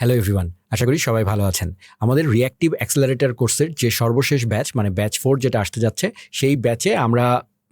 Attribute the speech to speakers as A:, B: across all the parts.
A: Hello everyone আশা করি সবাই ভালো আছেন। আমাদের রিয়াক্টিভ অ্যাক্সেলারেটর কোর্সের যে সর্বশেষ ব্যাচ মানে ব্যাচ ফোর যেটা আসতে যাচ্ছে, সেই ব্যাচে আমরা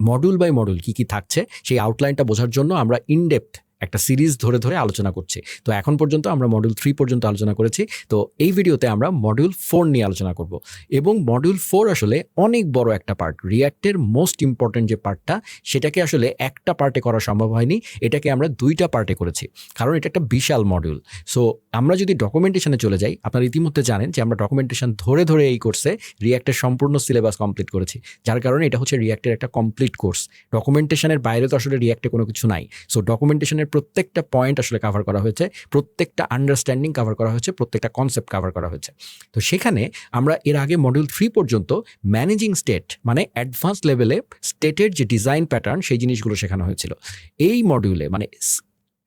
A: মডুল বাই মডুল কি কি থাকছে, সেই আউটলাইনটা বোঝার জন্য আমরা ইনডেপথ একটা সিরিজ ধরে ধরে আলোচনা করছি। তো এখন পর্যন্ত আমরা মডিউল থ্রি পর্যন্ত আলোচনা করেছি। তো এই ভিডিওতে আমরা মডিউল ফোর নিয়ে আলোচনা করব। এবং মডিউল ফোর আসলে অনেক বড় একটা পার্ট রিয়াক্টের মোস্ট ইম্পর্টেন্ট যে পার্টটা সেটাকে আসলে একটা পার্টে করা সম্ভব হয়নি। এটাকে আমরা দুইটা পার্টে করেছি। কারণ এটা একটা বিশাল মডিউল সো আমরা যদি ডকুমেন্টেশনে চলে যাই, আপনারা ইতিমধ্যে জানেন যে আমরা ডকুমেন্টেশন ধরে ধরে এই কোর্সে রিয়াক্টের সম্পূর্ণ সিলেবাস কমপ্লিট করেছি। যার কারণে এটা হচ্ছে রিয়াক্টের একটা কমপ্লিট কোর্স ডকুমেন্টেশনের বাইরে তো আসলে রিয়াক্টে কোনো কিছু নাই। সো ডকুমেন্টেশনের প্রত্যেকটা পয়েন্ট আসলে কাভার করা হয়েছে, প্রত্যেকটা আন্ডারস্ট্যান্ডিং কভার করা হয়েছে, প্রত্যেকটা কনসেপ্ট কাভার করা হয়েছে। তো সেখানে আমরা এর আগে মডিউল থ্রি পর্যন্ত ম্যানেজিং স্টেট মানে অ্যাডভান্স লেভেলে স্টেটের যে ডিজাইন প্যাটার্ন সেই জিনিসগুলো শেখানো হয়েছিল। এই মডিউলে মানে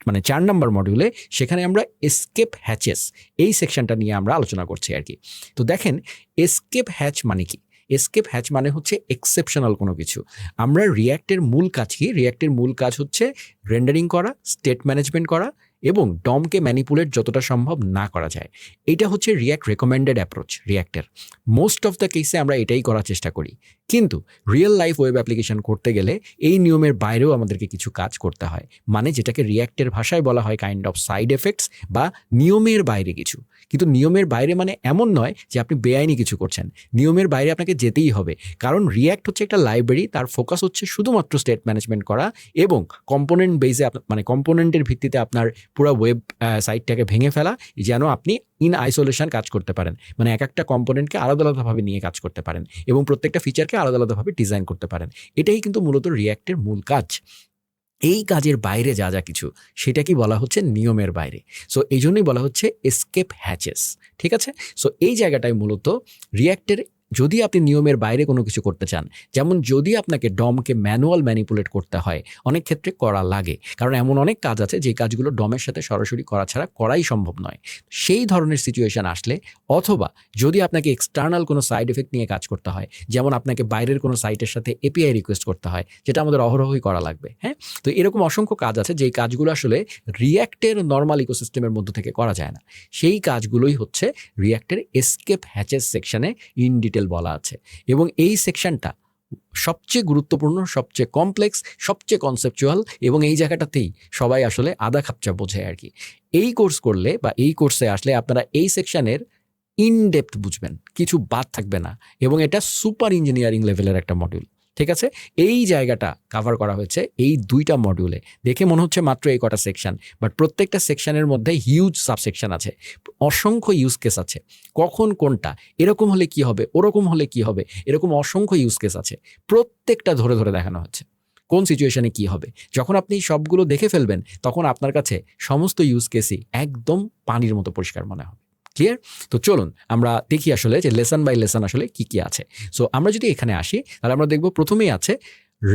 A: মানে চার নম্বর মডিউলে সেখানে আমরা এসকেপ হ্যাচেস এই সেকশনটা নিয়ে আমরা আলোচনা করছি আর কি। তো দেখেন এসকেপ হ্যাচ মানে কি? এসকেপ হ্যাচ মানে হচ্ছে এক্সেপশনাল কোনো কিছু। আমরা রিয়্যাক্টের মূল কাজ কি? রিয়্যাক্টের মূল কাজ হচ্ছে রেন্ডারিং করা স্টেট ম্যানেজমেন্ট করা এবং ডমকে ম্যানিপুলেট যতটা সম্ভব না করা যায়। এটা হচ্ছে রিয়্যাক্ট রেকমেন্ডেড অ্যাপ্রোচ রিয়্যাক্টের মোস্ট অফ দ্য কেসে আমরা এটাই করার চেষ্টা করি। কিন্তু রিয়েল লাইফ ওয়েব অ্যাপ্লিকেশন করতে গেলে এই নিয়মের বাইরেও আমাদেরকে কিছু কাজ করতে হয়। মানে যেটাকে রিয়্যাক্টের ভাষায় বলা হয় কাইন্ড অফ সাইড এফেক্টস বা নিয়মের বাইরে কিছু। কিন্তু নিয়মের বাইরে মানে এমন নয় যে আপনি বেআইনি কিছু করছেন। নিয়মের বাইরে আপনাকে যেতেই হবে। কারণ রিয়্যাক্ট হচ্ছে একটা লাইব্রেরি তার ফোকাস হচ্ছে শুধুমাত্র স্টেট ম্যানেজমেন্ট করা এবং কম্পোনেন্ট বেসে মানে কম্পোনেন্টের ভিত্তিতে আপনার পুরো ওয়েব সাইটটাকে ভেঙে ফেলা, যেন আপনি ইন আইসোলেশন কাজ করতে পারেন। মানে এক একটা কম্পোনেন্টকে আলাদা আলাদাভাবে নিয়ে কাজ করতে পারেন এবং প্রত্যেকটা ফিচারকে আলাদা আলাদাভাবে ডিজাইন করতে পারেন। এটাই কিন্তু মূলত রিয়্যাক্টের মূল কাজ। এই কাজের বাইরে যা যা কিছু সেটা কি বলা হচ্ছে নিয়মের বাইরে। সো এই জন্যই বলা হচ্ছে এসকেপ হ্যাচেস ঠিক আছে? সো এই জায়গাটায় মূলত রিয়্যাক্টের যদি আপনি নিয়মের বাইরে কোনো কিছু করতে চান, যেমন যদি আপনাকে ডমকে ম্যানুয়াল ম্যানিপুলেট করতে হয়, অনেক ক্ষেত্রে করা লাগে। কারণ এমন অনেক কাজ আছে যে কাজগুলো ডমের সাথে সরাসরি করা ছাড়া করাই সম্ভব নয়। সেই ধরনের সিচুয়েশন আসলে অথবা যদি আপনাকে এক্সটার্নাল কোনো সাইড এফেক্ট নিয়ে কাজ করতে হয়, যেমন আপনাকে বাইরের কোনো সাইটের সাথে এপিআই রিকোয়েস্ট করতে হয়, যেটা আমাদের অহরহই করা লাগবে হ্যাঁ? তো এরকম অসংখ্য কাজ আছে যেই কাজগুলো আসলে রিয়্যাক্টের নর্মাল ইকোসিস্টেমের মধ্যে থেকে করা যায় না। সেই কাজগুলোই হচ্ছে রিয়্যাক্টের এসকেপ হ্যাচেস সেকশনে ইন ডিটেল বলা আছে। এবং এই সেকশনটা সবচেয়ে গুরুত্বপূর্ণ, সবচেয়ে কমপ্লেক্স সবচেয়ে কনসেপচুয়াল এবং এই জায়গাটাতেই সবাই আসলে আধা খাপচা বোঝে আর কি। এই কোর্স করলে বা এই কোর্সে আসলে আপনারা এই সেকশনের ইনডেপথ বুঝবেন, কিছু বাদ থাকবে না। এবং এটা সুপার ইঞ্জিনিয়ারিং লেভেলের একটা মডিউল ঠিক আছে? এই জায়গাটা কভার করা হয়েছে এই দুইটা মডিউলে দেখে মনে হচ্ছে মাত্র এই কটা সেকশন বাট প্রত্যেকটা সেকশনের মধ্যে হিউজ সাবসেকশন আছে। অসংখ্য ইউজ কেস আছে। কখন কোনটা? এরকম হলে কি হবে? ওরকম হলে কি হবে? এরকম অসংখ্য ইউজ কেস আছে। প্রত্যেকটা ধরে ধরে দেখানো হচ্ছে। কোন সিচুয়েশনে কি হবে? যখন আপনি সবগুলো দেখে ফেলবেন, তখন আপনার কাছে সমস্ত ইউজ কেসই একদম পানির মতো পরিষ্কার মনে হবে। ক্লিয়ার তো চলুন, আমরা দেখি আসলে যে লেসন বাই লেসন আসলে কি কি আছে। সো আমরা যদি এখানে আসি, তাহলে আমরা দেখব প্রথমেই আছে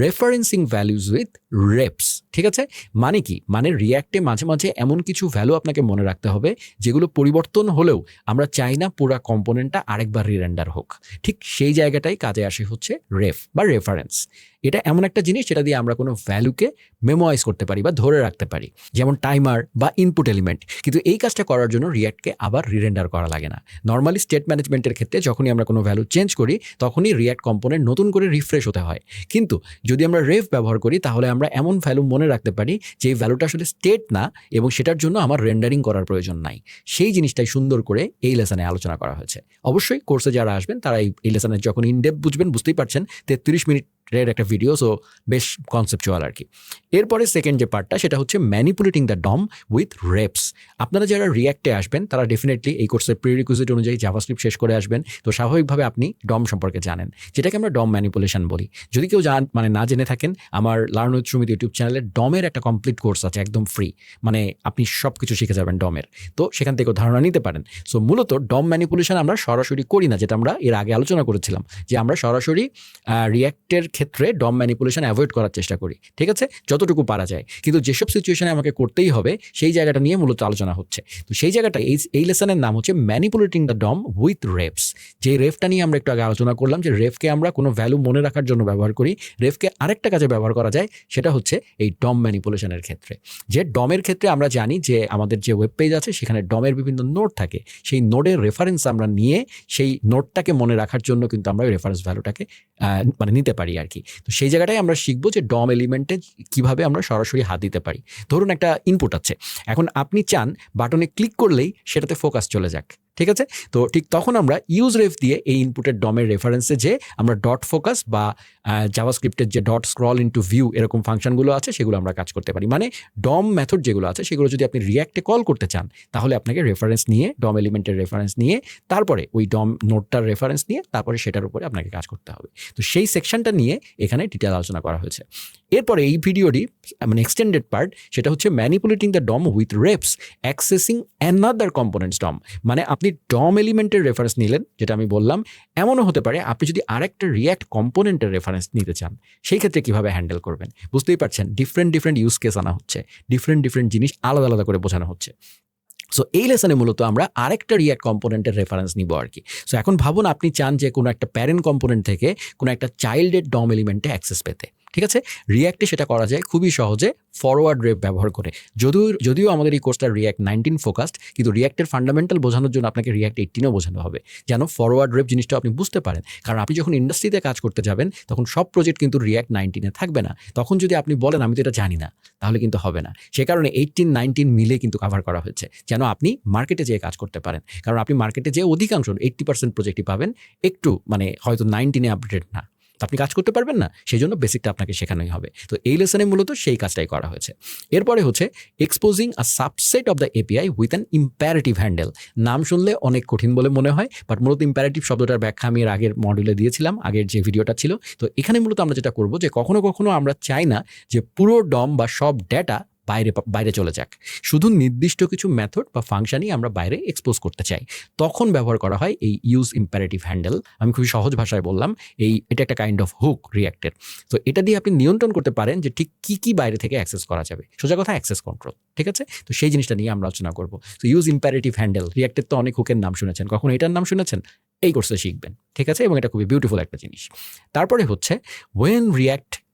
A: রেফারেন্সিং ভ্যালুজ উইথ রেপস ঠিক আছে? মানে কি? মানে রিয়্যাক্টে মাঝে মাঝে এমন কিছু ভ্যালু আপনাকে মনে রাখতে হবে, যেগুলো পরিবর্তন হলেও আমরা চাই না পুরা কম্পোনেন্টটা আরেকবার রিরেন্ডার হোক। ঠিক সেই জায়গাটাই কাজে আসে হচ্ছে রেফ বা রেফারেন্স এটা এমন একটা জিনিস যেটা দিয়ে আমরা কোনো ভ্যালুকে মেমোয়াইজ করতে পারি বা ধরে রাখতে পারি। যেমন টাইমার বা ইনপুট এলিমেন্ট কিন্তু এই কাজটা করার জন্য রিয়াক্টকে আবার রিরেন্ডার করা লাগে না। নর্মালি স্টেট ম্যানেজমেন্টের ক্ষেত্রে যখনই আমরা কোনো ভ্যালু চেঞ্জ করি, তখনই রিয়াক্ট কম্পোনেন্ট নতুন করে রিফ্রেশ হতে হয়। কিন্তু যদি আমরা রেফ ব্যবহার করি, তাহলে আমরা এমন ভ্যালু মনে রাখতে পারি যে ভ্যালুটা আসলে স্টেট না এবং সেটার জন্য আমার রেন্ডারিং করার প্রয়োজন নাই। সেই জিনিসটাই সুন্দর করে এই লেসনে আলোচনা করা হয়েছে। অবশ্যই কোর্সে যারা আসবেন, তারা এই লেসনের যখন ইনডেপ বুঝবেন, বুঝতেই পারছেন, তেত্রিশ মিনিটের একটা ভিডিও সো বেশ কনসেপচুয়াল আর কি। এরপরে সেকেন্ড যে পার্টটা সেটা হচ্ছে manipulating the DOM with refs আপনারা যারা রিয়াক্টে আসবেন, তারা ডেফিনেটলি এই কোর্সের প্রিরিকুইজিট অনুযায়ী জাভাস্ক্রিপ্ট শেষ করে আসবেন। তো স্বাভাবিকভাবে আপনি ডম সম্পর্কে জানেন। যেটাকে আমরা ডম ম্যানিপুলেশন বলি। যদি কেউ জান মানে না জেনে থাকেন, আমার লার্ন উইথ সুমিত ইউটিউব চ্যানেলে ডমের একটা কমপ্লিট কোর্স আছে, একদম ফ্রি মানে আপনি সব কিছু শিখে যাবেন ডমের তো সেখান থেকেও ধারণা নিতে পারেন। সো মূলত ডম ম্যানিপুলেশন আমরা সরাসরি করি না, যেটা আমরা এর আগে আলোচনা করেছিলাম। যে আমরা সরাসরি রিয়াক্টের ক্ষেত্রে ডম ম্যানিপুলেশন অ্যাভয়েড করার চেষ্টা করি, ঠিক আছে? যতটুকু পারা যায়। কিন্তু যেসব সিচুয়েশনে আমাকে করতেই হবে, সেই জায়গাটা নিয়ে মূলত আলোচনা হচ্ছে। তো সেই জায়গাটা এই এই লেসনের নাম হচ্ছে manipulating the DOM with refs যে রেফটা নিয়ে আমরা একটু আগে আলোচনা করলাম, যে রেফকে আমরা কোনো ভ্যালু মনে রাখার জন্য ব্যবহার করি রেফকে আরেকটা কাজে ব্যবহার করা যায়, সেটা হচ্ছে এই ডম ম্যানিপুলেশনের ক্ষেত্রে। যে ডমের ক্ষেত্রে আমরা জানি যে আমাদের যে ওয়েব পেজ আছে, সেখানে ডমের বিভিন্ন নোট থাকে। সেই নোডের রেফারেন্স আমরা নিয়ে, সেই নোটটাকে মনে রাখার জন্য কিন্তু আমরা ওই রেফারেন্স ভ্যালুটাকে মানে নিতে পারি আর কি তো সেই জায়গাটাই আমরা শিখব যে ডম এলিমেন্টে কীভাবে আমরা সরাসরি হাত দিতে পারি। ধরুন একটা ইনপুট আছে। এখন আপনি চান বাটনে ক্লিক করলেই সেটাতে ফোকাস চলে যাক। ঠিক আছে? তো ঠিক তখন আমরা ইউজ রেফ দিয়ে এই ইনপুটের ডমের রেফারেন্সে যে আমরা ডট ফোকাস বা জাভাস্ক্রিপ্টের যে ডট স্ক্রল ইন্টু ভিউ এরকম ফাংশনগুলো আছে সেগুলো আমরা কাজ করতে পারি। মানে ডম মেথড যেগুলো আছে সেগুলো যদি আপনি রিয়াক্টে কল করতে চান, তাহলে আপনাকে রেফারেন্স নিয়ে ডম এলিমেন্টের রেফারেন্স নিয়ে, তারপরে ওই ডম নোটটার রেফারেন্স নিয়ে, তারপরে সেটার উপরে আপনাকে কাজ করতে হবে। তো সেই সেকশনটা নিয়ে এখানে ডিটেল আলোচনা করা হয়েছে। এরপরে এই ভিডিওটি মানে এক্সটেন্ডেড পার্ট সেটা হচ্ছে manipulating the DOM with refs accessing another components DOM মানে আপনি ডম এলিমেন্টের রেফারেন্স নিলেন, যেটা আমি বললাম, এমনও হতে পারে আপনি যদি আরেকটা রিয়াক্ট কম্পোনেন্টের রেফারেন্স নিতে চান, সেই ক্ষেত্রে কীভাবে হ্যান্ডেল করবেন? বুঝতেই পারছেন ডিফারেন্ট ডিফারেন্ট ইউজ কেস আনা হচ্ছে ডিফারেন্ট ডিফারেন্ট জিনিস আলাদা আলাদা করে বোঝানো হচ্ছে। সো এই লেসনে মূলত আমরা আরেকটা রিয়াক্ট কম্পোনেন্টের রেফারেন্স নিব আর কি। সো এখন ভাবুন আপনি চান যে কোনো একটা প্যারেন্ট কম্পোনেন্ট থেকে কোনো একটা চাইল্ডের ডম এলিমেন্টে অ্যাক্সেস পেতে। ঠিক আছে? রিয়্যাক্টে সেটা করা যায় খুবই সহজে ফরওয়ার্ড রেপ ব্যবহার করে। যদিও যদিও আমাদের এই কোর্সটা রিয়াক্ট নাইনটিন ফোকাসড কিন্তু রিয়াক্টের ফান্ডামেন্টাল বোঝানোর জন্য আপনাকে রিয়াক্ট এইটিনও বোঝানো হবে। যেন ফরওয়ার্ড রেপ জিনিসটা আপনি বুঝতে পারেন। কারণ আপনি যখন ইন্ডাস্ট্রিতে কাজ করতে যাবেন, তখন সব প্রজেক্ট কিন্তু রিয়াক্ট নাইনটিনে থাকবে না। তখন যদি আপনি বলেন, আমি তো এটা জানি না, তাহলে কিন্তু হবে না। সে কারণে এইটিন নাইনটিন মিলে কিন্তু কভার করা হয়েছে। যেন আপনি মার্কেটে যেয়ে কাজ করতে পারেন। কারণ আপনি মার্কেটে যে অধিকাংশ এইট্টি পার্সেন্ট প্রজেক্টই পাবেন। একটু মানে হয়তো নাইনটিনে আপডেটেড না। আপনি কাজ করতে পারবেন না সেই জন্য বেসিকটা আপনাকে শেখানোই হবে। তো এই লেসনে মূলত সেই কাজটাই করা হয়েছে। এরপরে হচ্ছে exposing a subset of the API with an imperative handle নাম শুনলে অনেক কঠিন বলে মনে হয় বাট মূলত ইম্প্যারেটিভ শব্দটার ব্যাখ্যা আমি এর আগের মডিউলে দিয়েছিলাম, আগের যে ভিডিওটা ছিল। তো এখানে মূলত আমরা যেটা করব যে কখনো কখনো আমরা চাই না যে পুরো ডম বা সব ডেটা বাইরে বাইরে চলে যাক। শুধু নির্দিষ্ট কিছু মেথড বা ফাংশনই আমরা বাইরে এক্সপোজ করতে চাই। তখন ব্যবহার করা হয় এই ইউজ ইম্পারেটিভ হ্যান্ডেল আমি খুবই সহজ ভাষায় বললাম, এই, এটা একটা কাইন্ড অফ হুক রিয়াক্টের তো এটা দিয়ে আপনি নিয়ন্ত্রণ করতে পারেন যে ঠিক কী কী বাইরে থেকে অ্যাক্সেস করা যাবে। সোজা কথা অ্যাক্সেস কন্ট্রোল ঠিক আছে? তো সেই জিনিসটা নিয়ে আমরা আলোচনা করব। তো ইউজ ইম্পারেটিভ হ্যান্ডেল রিয়াক্টের তো অনেক হুকের নাম শুনেছেন। কখন এটার নাম শুনেছেন? এই কোর্সে শিখবেন, ঠিক আছে? এবং এটা খুবই বিউটিফুল একটা জিনিস। তারপরে হচ্ছে ওয়েন রিয়াক্ট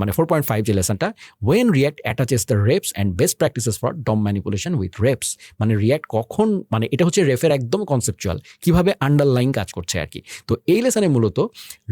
A: মানে ফোর পয়েন্ট ফাইভ যে লেসনটা when React attaches the refs and best practices for DOM manipulation with refs মানে রিয়াক্ট কখন মানে এটা হচ্ছে রেফের একদম কনসেপচুয়াল কীভাবে আন্ডারলাইন কাজ করছে আর কি। তো এই লেসনে মূলত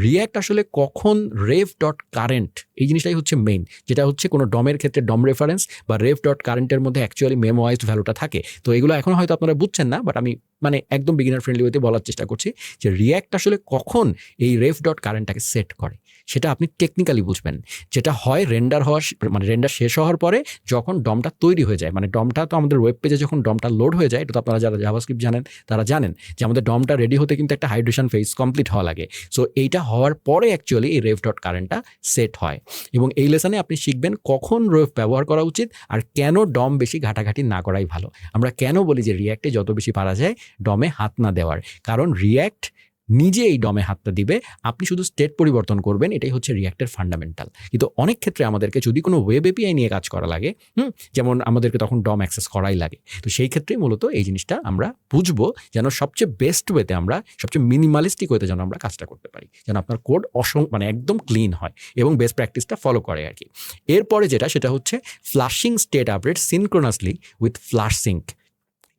A: রিয়াক্ট আসলে কখন রেফ ডট কারেন্ট এই জিনিসটাই হচ্ছে মেইন যেটা হচ্ছে কোনো ডমের ক্ষেত্রে ডম রেফারেন্স বা রেফ ডট কারেন্টের মধ্যে অ্যাকচুয়ালি মেমোয়াইজড ভ্যালুটা থাকে। তো এগুলো এখন হয়তো আপনারা বুঝছেন না বাট আমি মানে একদম বিগিনার ফ্রেন্ডলি ওয়েতে বলার চেষ্টা করছি যে রিয়াক্ট আসলে কখন এই রেফ ডট কারেন্টটাকে সেট করে। সেটা আপনি টেকনিক্যালি বুঝবেন। যেটা হয় রেন্ডার হওয়ার মানে রেন্ডার শেষ হওয়ার পরে যখন ডমটা তৈরি হয়ে যায় মানে ডমটা তো আমাদের ওয়েব পেজে যখন ডমটা লোড হয়ে যায়, এটা তো আপনারা যারা জাভাস্ক্রিপ্ট জানেন, তারা জানেন যে আমাদের ডমটা রেডি হতে কিন্তু একটা হাইড্রেশন ফেজ কমপ্লিট হওয়া লাগে। সো এইটা হওয়ার পরে অ্যাকচুয়ালি এই রেভ ডট কারেন্টটা সেট হয়। এবং এই লেসনে আপনি শিখবেন কখন রেফ ব্যবহার করা উচিত আর কেন ডম বেশি ঘাটাঘাটি না করাই ভালো। আমরা কেন বলি যে রিয়্যাক্টে যত বেশি পারা যায় ডমে হাত না দেওয়ার। কারণ রিয়াক্ট নিজে এই ডমে হাতটা দিবে। আপনি শুধু স্টেট পরিবর্তন করবেন, এটাই হচ্ছে রিয়াক্টের ফান্ডামেন্টাল কিন্তু অনেক ক্ষেত্রে আমাদেরকে যদি কোনো ওয়েব এপিআই নিয়ে কাজ করা লাগে, হুম, যেমন আমাদেরকে তখন ডম অ্যাক্সেস করাই লাগে। তো সেই ক্ষেত্রেই মূলত এই জিনিসটা আমরা বুঝব যেন সবচেয়ে বেস্ট ওয়েতে আমরা, সবচেয়ে মিনিমালিস্টিক ওয়েতে যেন আমরা কাজটা করতে পারি। যেন আপনার কোড অসং মানে একদম ক্লিন হয় এবং বেস্ট প্র্যাকটিসটা ফলো করে আর কি। এরপরে যেটা, সেটা হচ্ছে flushing state update synchronously with flush sync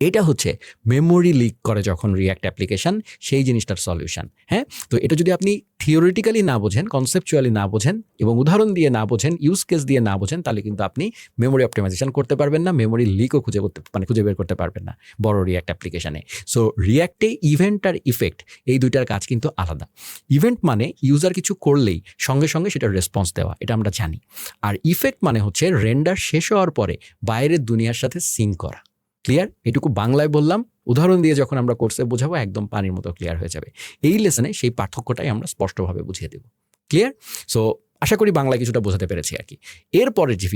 A: এটা হচ্ছে মেমোরি লিক করে যখন রিয়াক্ট অ্যাপ্লিকেশন সেই জিনিসটার সলিউশন হ্যাঁ? তো এটা যদি আপনি থিওরিটিক্যালি না বোঝেন কনসেপচুয়ালি না বোঝেন এবং উদাহরণ দিয়ে না বোঝেন ইউজ কেস দিয়ে না বোঝেন, তাহলে কিন্তু আপনি মেমোরি অপটিমাইজেশন করতে পারবেন না মেমোরি লিকও খুঁজে করতে মানে খুঁজে বের করতে পারবেন না বড় রিয়াক্ট অ্যাপ্লিকেশানে সো রিয়াক্টে ইভেন্ট আর ইফেক্ট এই দুইটার কাজ কিন্তু আলাদা। ইভেন্ট মানে ইউজার কিছু করলেই সঙ্গে সঙ্গে সেটার রেসপন্স দেওয়া, এটা আমরা জানি। আর ইফেক্ট মানে হচ্ছে রেন্ডার শেষ হওয়ার পরে বাইরের দুনিয়ার সাথে সিঙ্ক করা। ক্লিয়ার এটুকু বাংলায় বললাম। উদাহরণ দিয়ে যখন আমরা কোর্সে বোঝাবো, একদম পানির মতো ক্লিয়ার হয়ে যাবে। এই লেসনে সেই পার্থক্যটাই আমরা স্পষ্টভাবে বুঝিয়ে দেব। ক্লিয়ার সো আশা করি বাংলায় কিছুটা বোঝাতে পেরেছি আর কি। এরপরে যে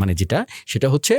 A: মানে যেটা, সেটা হচ্ছে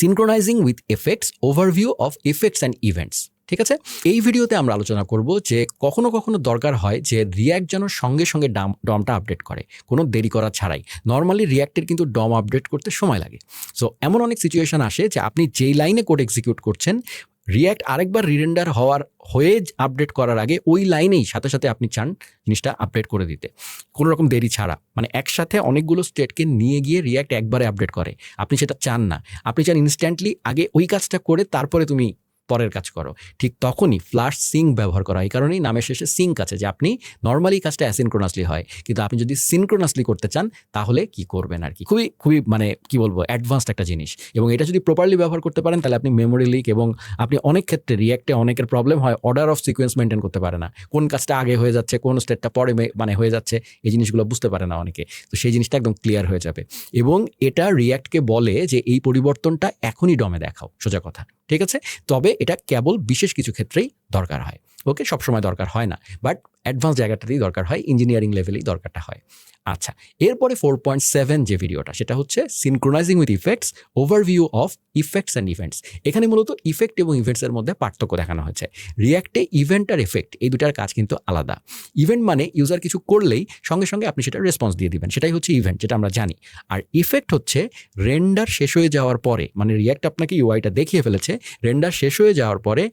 A: synchronising with effects overview of effects and events ঠিক আছে? এই ভিডিওতে আমরা আলোচনা করব যে কখনো কখনো দরকার হয় যে রিয়াক্ট যেন সঙ্গে সঙ্গে ডাম ডমটা আপডেট করে। কোনো দেরি করা ছাড়াই। নর্মালি রিয়াক্টের কিন্তু ডম আপডেট করতে সময় লাগে। সো এমন অনেক সিচুয়েশন আসে যে আপনি যেই লাইনে কোড এক্সিকিউট করছেন রিয়াক্ট আরেকবার রিরেন্ডার হওয়ার, হয়ে আপডেট করার আগে ওই লাইনেই সাথে সাথে আপনি চান জিনিসটা আপডেট করে দিতে। কোনো রকম দেরি ছাড়া। মানে একসাথে অনেকগুলো স্টেটকে নিয়ে গিয়ে রিয়াক্ট একবারে আপডেট করে। আপনি সেটা চান না। আপনি চান ইনস্ট্যান্টলি আগে ওই কাজটা করে তারপরে তুমি পরের কাজ করো। ঠিক তখনই ফ্লাশ সিঙ্ক ব্যবহার করা এই কারণেই নামের শেষে সিঙ্ক আছে যে আপনি নর্মালি কাজটা অ্যাসিনক্রোনাসলি হয়। কিন্তু আপনি যদি সিনক্রোনাসলি করতে চান, তাহলে কি করবেন আর কি? খুবই খুবই মানে কি বলব? অ্যাডভান্সড একটা জিনিস। এবং এটা যদি প্রপারলি ব্যবহার করতে পারেন, তাহলে আপনি মেমোরি লিক এবং আপনি অনেক ক্ষেত্রে রিয়াক্টে অনেকের প্রবলেম হয় অর্ডার অফ সিকোয়েন্স মেনটেন করতে পারে না। কোন কাজটা আগে হয়ে যাচ্ছে, কোন স্টেটটা পরে মানে হয়ে যাচ্ছে, এই জিনিসগুলো বুঝতে পারে না অনেকে। তো সেই জিনিসটা একদম ক্লিয়ার হয়ে যাবে। এবং এটা রিয়াক্টকে বলে যে, এই পরিবর্তনটা এখনই ডমে দেখাও। সোজা কথা। ঠিক আছে? তবে এটা কেবল বিশেষ কিছু ক্ষেত্রেই দরকার হয়। ওকে, সবসময় দরকার হয় না। বাট অ্যাডভান্স জায়গাটাতেই দরকার হয়, ইঞ্জিনিয়ারিং লেভেলেই দরকারটা হয়। আচ্ছা এরপরে ফোর পয়েন্ট সেভেন যে ভিডিওটা, সেটা হচ্ছে synchronising with effects overview of effects and events এখানে মূলত ইফেক্ট এবং ইভেন্টসের মধ্যে পার্থক্য দেখানো হয়েছে। রিয়াক্টে ইভেন্ট আর এফেক্ট এই দুটার কাজ কিন্তু আলাদা। ইভেন্ট মানে ইউজার কিছু করলেই সঙ্গে সঙ্গে আপনি সেটা রেসপন্স দিয়ে দিবেন। সেটাই হচ্ছে ইভেন্ট যেটা আমরা জানি। আর ইফেক্ট হচ্ছে রেন্ডার শেষ হয়ে যাওয়ার পরে মানে রিয়াক্ট আপনাকে ইউআইটা দেখিয়ে ফেলেছে রেন্ডার শেষ হয়ে যাওয়ার পরে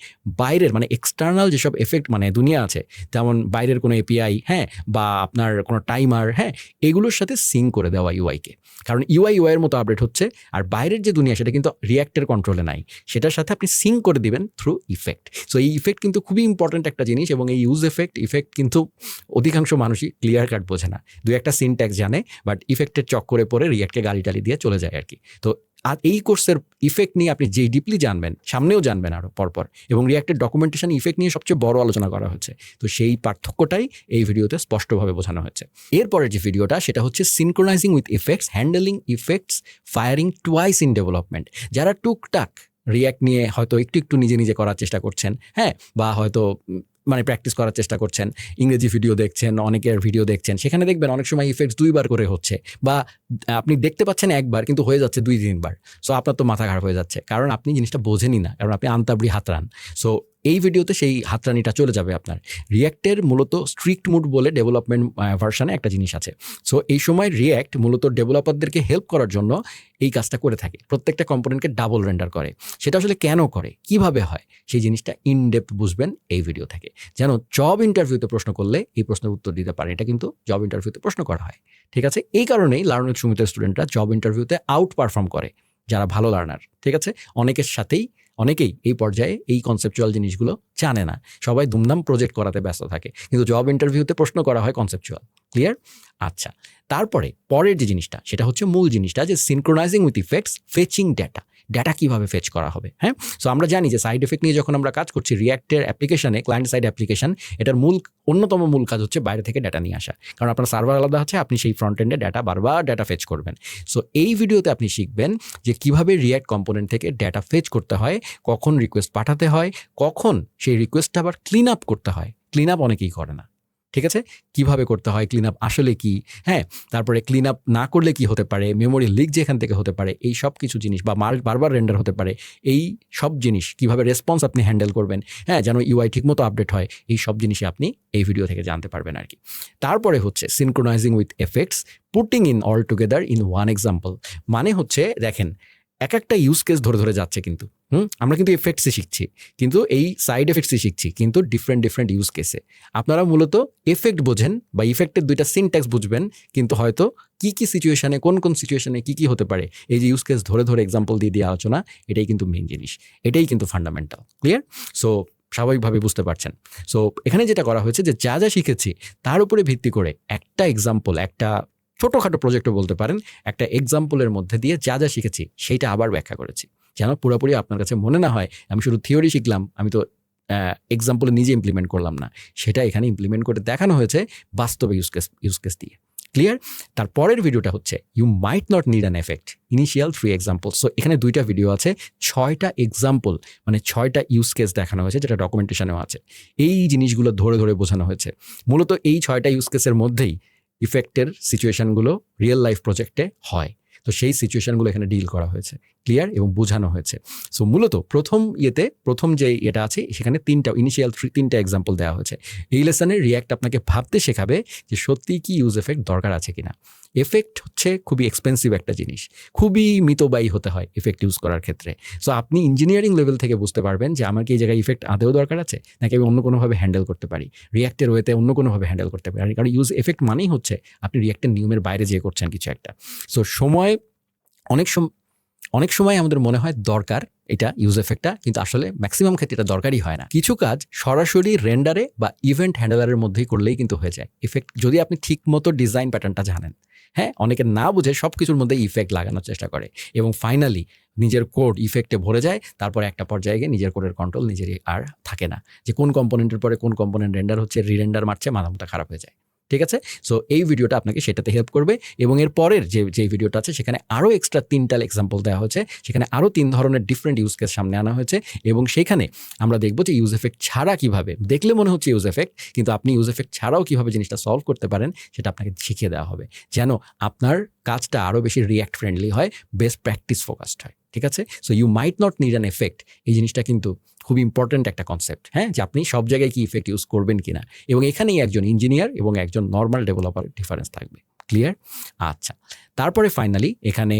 A: বাইরের মানে এক্সটার্নাল যেসব এফেক্ট মানে দুনিয়া আছে, যেমন বাইরের কোনো এপিআই হ্যাঁ বা আপনার কোনো টাইমার হ্যাঁ এগুলোর সাথে সিং করে দেওয়া ইউআইকে কারণ ইউআই ইউআইয়ের মতো আপডেট হচ্ছে, আর বাইরের যে দুনিয়া, সেটা কিন্তু রিয়াক্টের কন্ট্রোলে নাই। সেটার সাথে আপনি সিং করে দিবেন থ্রু ইফেক্ট সো এই ইফেক্ট কিন্তু খুবই ইম্পর্ট্যান্ট একটা জিনিস, এবং এই ইউজ এফেক্ট ইফেক্ট কিন্তু অধিকাংশ মানুষই ক্লিয়ার কাট বোঝে না। দু একটা সিনট্যাক্স জানে বাট ইফেক্টের চক্করে পরে রিয়াক্টকে গালি টালি দিয়ে চলে যায় আর কি তো, আর এই কোর্সের ইফেক্ট নিয়ে আপনি যেই ডিপলি জানবেন, সামনেও জানবেন আরও পরপর, এবং রিয়াক্টের ডকুমেন্টেশন ইফেক্ট নিয়ে সবচেয়ে বড় আলোচনা করা হচ্ছে। তো সেই পার্থক্যটাই এই ভিডিওতে স্পষ্টভাবে বোঝানো হয়েছে। এরপরের যে ভিডিওটা, সেটা হচ্ছে synchronising with effects handling effects firing twice in development যারা টুকটাক রিয়াক্ট নিয়ে হয়তো একটু একটু নিজে নিজে করার চেষ্টা করছেন হ্যাঁ বা হয়তো মানে প্র্যাকটিস করার চেষ্টা করছেন, ইংরেজি ভিডিও দেখছেন, অনেকের ভিডিও দেখছেন, সেখানে দেখবেন অনেক সময় ইফেক্টস দুইবার করে হচ্ছে, বা আপনি দেখতে পাচ্ছেন একবার, কিন্তু হয়ে যাচ্ছে দুই তিনবার। সো আপনার তো মাথা খারাপ হয়ে যাচ্ছে, কারণ আপনি জিনিসটা বোঝেনই না, কারণ আপনি আন্তাবড়ি হাতরান। সো এই ভিডিওতে সেই হাতরানিটা চলে যাবে আপনার। রিয়াক্টের মূলত স্ট্রিক্ট মুড বলে ডেভেলপমেন্ট ভার্সানে একটা জিনিস আছে। সো এই সময় রিয়াক্ট মূলত ডেভেলপারদেরকে হেল্প করার জন্য এই কাজটা করে থাকে। প্রত্যেকটা কম্পোনেন্টকে ডাবল রেন্ডার করে। সেটা আসলে কেন করে? কীভাবে হয়? সেই জিনিসটা ইনডেপথ বুঝবেন এই ভিডিও থেকে। যেন জব ইন্টারভিউতে প্রশ্ন করলে এই প্রশ্নের উত্তর দিতে পারে। এটা কিন্তু জব ইন্টারভিউতে প্রশ্ন করা হয়। ঠিক আছে? এই কারণেই লার্নিং সুমিতের স্টুডেন্টরা জব ইন্টারভিউতে আউট পারফর্ম করে। যারা ভালো লার্নার ঠিক আছে? অনেকের সাথেই অনেকেই এই পর্যায়ে এই কনসেপচুয়াল জিনিসগুলো জানে না। সবাই দুমদাম প্রজেক্ট করাতে ব্যস্ত থাকে। কিন্তু জব ইন্টারভিউতে প্রশ্ন করা হয় কনসেপচুয়াল ক্লিয়ার আচ্ছা তারপরে পরের যে জিনিসটা, সেটা হচ্ছে মূল জিনিসটা যে synchronising with effects fetching data data কীভাবে ফেচ করা হবে হ্যাঁ? সো আমরা জানি যে সাইড এফেক্ট নিয়ে যখন আমরা কাজ করছি রিয়াক্টের অ্যাপ্লিকেশনে ক্লায়েন্ট সাইড অ্যাপ্লিকেশন এটার মূল, অন্যতম মূল কাজ হচ্ছে বাইরে থেকে ডেটা নিয়ে আসা। কারণ আপনার সার্ভার আলাদা আছে, আপনি সেই ফ্রন্ট এন্ডে ডেটা বারবার ডেটা ফেচ করবেন। সো এই ভিডিওতে আপনি শিখবেন যে কীভাবে রিয়াক্ট কম্পোনেন্ট থেকে ডেটা ফেচ করতে হয়, কখন রিকোয়েস্ট পাঠাতে হয়, কখন সেই রিকোয়েস্টটা আবার ক্লিন আপ করতে হয়। ক্লিন আপ অনেকেই করে না। ঠিক আছে? কীভাবে করতে হয় ক্লিন আপ আসলে কি? হ্যাঁ তারপরে ক্লিন আপ না করলে কি হতে পারে? মেমোরি লিক যেখান থেকে হতে পারে, এই সব কিছু জিনিস বা মার, বারবার রেন্ডার হতে পারে, এই সব জিনিস কীভাবে রেসপন্স আপনি হ্যান্ডেল করবেন হ্যাঁ যেন ইউআই ঠিকমতো আপডেট হয়, এই সব জিনিসই আপনি এই ভিডিও থেকে জানতে পারবেন আর কি তারপরে হচ্ছে synchronising with effects putting in all together in one example মানে হচ্ছে, দেখেন এক একটা ইউজ কেস ধরে ধরে যাচ্ছে কিন্তু, হুম? আমরা কিন্তু এফেক্টসই শিখছি, কিন্তু এই সাইড এফেক্টসই শিখছি, কিন্তু ডিফারেন্ট ডিফারেন্ট ইউজ কেসে আপনারা মূলত এফেক্ট বোঝেন বা ইফেক্টের দুইটা সিনট্যাক্স বুঝবেন, কিন্তু হয়তো কি কি সিচুয়েশনে কোন কোন সিচুয়েশনে কি কি হতে পারে, এই যে ইউজ কেস ধরে ধরে এক্সাম্পল দিয়ে দিয়ে আলোচনা, এটাই কিন্তু মেইন জিনিস, এটাই কিন্তু ফান্ডামেন্টাল ক্লিয়ার সো স্বাভাবিকভাবে বুঝতে পারছেন। সো এখানে যেটা করা হয়েছে যে যা যা শিখেছি, তার উপরে ভিত্তি করে একটা এক্সাম্পল একটা ছোটোখাটো প্রজেক্টও বলতে পারেন, একটা এক্সাম্পলের মধ্যে দিয়ে যা যা শিখেছি, সেইটা আবার ব্যাখ্যা করেছি। যেন পুরোপুরি আপনার কাছে মনে না হয়, আমি শুধু থিওরি শিখলাম, আমি তো এক্সাম্পলে নিজে ইমপ্লিমেন্ট করলাম না। সেটা এখানে ইমপ্লিমেন্ট করে দেখানো হয়েছে বাস্তবে ইউজ কেস ইউজ কেস দিয়ে। ক্লিয়ার তার পরের ভিডিওটা হচ্ছে you might not need an effect initial three example so এখানে দুইটা ভিডিও আছে, ছয়টা এক্সাম্পল মানে ছয়টা ইউজ কেস দেখানো হয়েছে, যেটা ডকুমেন্টেশনেও আছে। এই জিনিসগুলো ধরে ধরে বোঝানো হয়েছে। মূলত এই ছয়টা ইউজ কেসের মধ্যেই ইফেক্টের সিচুয়েশনগুলো রিয়েল লাইফ প্রজেক্টে হয়। তো সেই সিচুয়েশনগুলো এখানে ডিল করা হয়েছে ক্লিয়ার এবং বোঝানো হয়েছে। সো মূলত প্রথম ইয়েতে, প্রথম যে এটা আছে, সেখানে তিনটা ইনিশিয়াল থ্রি তিনটা এক্সাম্পল দেওয়া হয়েছে। এই লেসনে রিয়াক্ট আপনাকে ভাবতে শেখাবে যে সত্যি কি ইউজ এফেক্ট দরকার আছে কিনা। এফেক্ট হচ্ছে খুবই এক্সপেন্সিভ একটা জিনিস। খুবই মিতব্যয়ী হতে হয় এফেক্ট ইউজ করার ক্ষেত্রে। সো আপনি ইঞ্জিনিয়ারিং লেভেল থেকে বুঝতে পারবেন যে আমার কি এই জায়গায় ইফেক্ট আদেও দরকার আছে, নাকি আমি অন্য কোনোভাবে হ্যান্ডেল করতে পারি। রিয়াক্টের ওয়েতে অন্য কোনোভাবে হ্যান্ডেল করতে পারি। কারণ ইউজ এফেক্ট মানেই হচ্ছে আপনি রিয়াক্টের নিয়মের বাইরে যেয়ে করছেন কিছু একটা। সো সময় অনেক অনেক সময় আমাদের মনে হয় দরকার এটা ইউজ এফেক্টটা কিন্তু আসলে ম্যাক্সিমাম ক্ষেত্রে এটা দরকারই হয় না। কিছু কাজ সরাসরি রেন্ডারে বা ইভেন্ট হ্যান্ডেলারের মধ্যেই করলেই কিন্তু হয়ে যায়। ইফেক্ট যদি আপনি ঠিক মতো ডিজাইন প্যাটার্নটা জানেন হ্যাঁ অনেকে না বুঝে সব কিছুর মধ্যে ইফেক্ট লাগানোর চেষ্টা করে এবং ফাইনালি নিজের কোড ইফেক্টে ভরে যায়, তারপরে একটা পর্যায়ে গিয়ে নিজের কোডের কন্ট্রোল নিজেরই আর থাকে না। যে কোন কম্পোনেন্টের পরে কোন কম্পোনেন্ট রেন্ডার হচ্ছে রিরেন্ডার মারছে, মাথামুটা খারাপ হয়ে যায়। ঠিক আছে? সো এই ভিডিওটা আপনাকে সেটাতে হেল্প করবে এবং এর পরের যে যে ভিডিওটা আছে, সেখানে আরও এক্সট্রা তিনটা এক্সাম্পল দেওয়া হয়েছে। সেখানে আরও তিন ধরনের ডিফারেন্ট ইউজ কেস সামনে আনা হয়েছে এবং সেখানে আমরা দেখব যে ইউজ এফেক্ট ছাড়া কীভাবে, দেখলে মনে হচ্ছে ইউজ এফেক্ট কিন্তু আপনি ইউজ এফেক্ট ছাড়াও কীভাবে জিনিসটা সলভ করতে পারেন, সেটা আপনাকে শিখিয়ে দেওয়া হবে। যেন আপনার কাজটা আরও বেশি রিয়াক্ট ফ্রেন্ডলি হয় বেস্ট প্র্যাকটিস ফোকাসড হয়। ঠিক আছে? So you might not need an effect এই জিনিসটা কিন্তু খুব ইম্পর্ট্যান্ট একটা কনসেপ্ট হ্যাঁ? যে আপনি সব জায়গায় কি ইফেক্ট ইউজ করবেন কিনা? এবং এখানেই একজন ইঞ্জিনিয়ার এবং একজন নর্মাল ডেভেলপার ডিফারেন্স থাকবে। ক্লিয়ার আচ্ছা। তারপরে ফাইনালি এখানে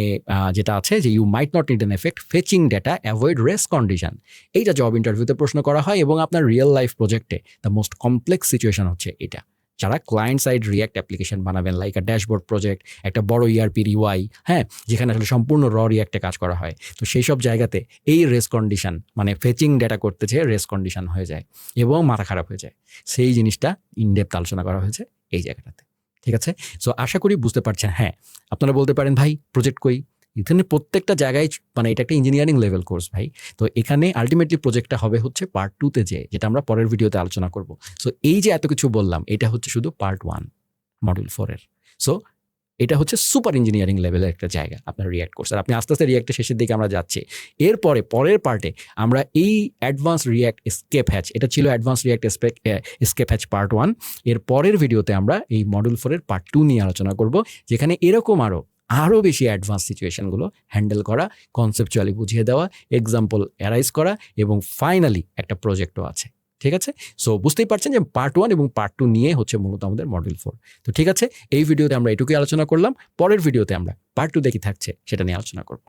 A: যেটা আছে যে you might not need an effect fetching data avoid race condition এইটা জব ইন্টারভিউতে প্রশ্ন করা হয় এবং আপনার রিয়েল লাইফ প্রজেক্টে দ্য মোস্ট কমপ্লেক্স সিচুয়েশন হচ্ছে এটা। যারা ক্লায়েন্ট সাইড রিয়াক্ট অ্যাপ্লিকেশন বানাবেন লাইক আ ড্যাশবোর্ড প্রজেক্ট একটা বড় E ইআরপি রিওয়াই হ্যাঁ যেখানে আসলে সম্পূর্ণ র রিয়াক্টে কাজ করা হয়। তো সেই সব জায়গাতে এই রেস কন্ডিশন মানে ফেচিং ডেটা করতে চেয়ে রেস কন্ডিশন হয়ে যায় এবং মাথা খারাপ হয়ে যায়। সেই জিনিসটা ইনডেপথ আলোচনা করা হয়েছে এই জায়গাটাতে। ঠিক আছে? সো আশা করি বুঝতে পারছেন। হ্যাঁ আপনারা বলতে পারেন, ভাই প্রজেক্ট কই? এখানে প্রত্যেকটা জায়গায় মানে এটা একটা ইঞ্জিনিয়ারিং লেভেল কোর্স ভাই। তো এখানে আলটিমেটলি প্রজেক্টটা হবে হচ্ছে পার্ট টুতে যে, যেটা আমরা পরের ভিডিওতে আলোচনা করব। সো এই যে এত কিছু বললাম, এটা হচ্ছে শুধু পার্ট ওয়ান মডিউল ফোরের সো এটা হচ্ছে সুপার ইঞ্জিনিয়ারিং লেভেলের একটা জায়গা, আপনার রিয়াক্ট কোর্স আর আপনি আস্তে আস্তে রিয়াক্টের শেষের দিকে আমরা যাচ্ছি। এরপরে, পরের পার্টে আমরা এই অ্যাডভান্স রিয়াক্ট স্কেপ হ্যাচ এটা ছিল advance React escape hatch part ওয়ানের পরের ভিডিওতে আমরা এই মডিউল ফোরের পার্ট টু নিয়ে আলোচনা করব, যেখানে এরকম আরও আরও বেশি অ্যাডভান্স সিচুয়েশানগুলো হ্যান্ডেল করা কনসেপচুয়ালি বুঝিয়ে দেওয়া এক্সাম্পল অ্যারাইজ করা এবং ফাইনালি একটা প্রজেক্টও আছে। ঠিক আছে? সো বুঝতেই পারছেন যে পার্ট ওয়ান এবং পার্ট টু নিয়ে হচ্ছে মূলত আমাদের মডেল ফোর তো ঠিক আছে? এই ভিডিওতে আমরা এটুকুই আলোচনা করলাম। পরের ভিডিওতে আমরা পার্ট টু দেখি থাকছে, সেটা নিয়ে আলোচনা করব।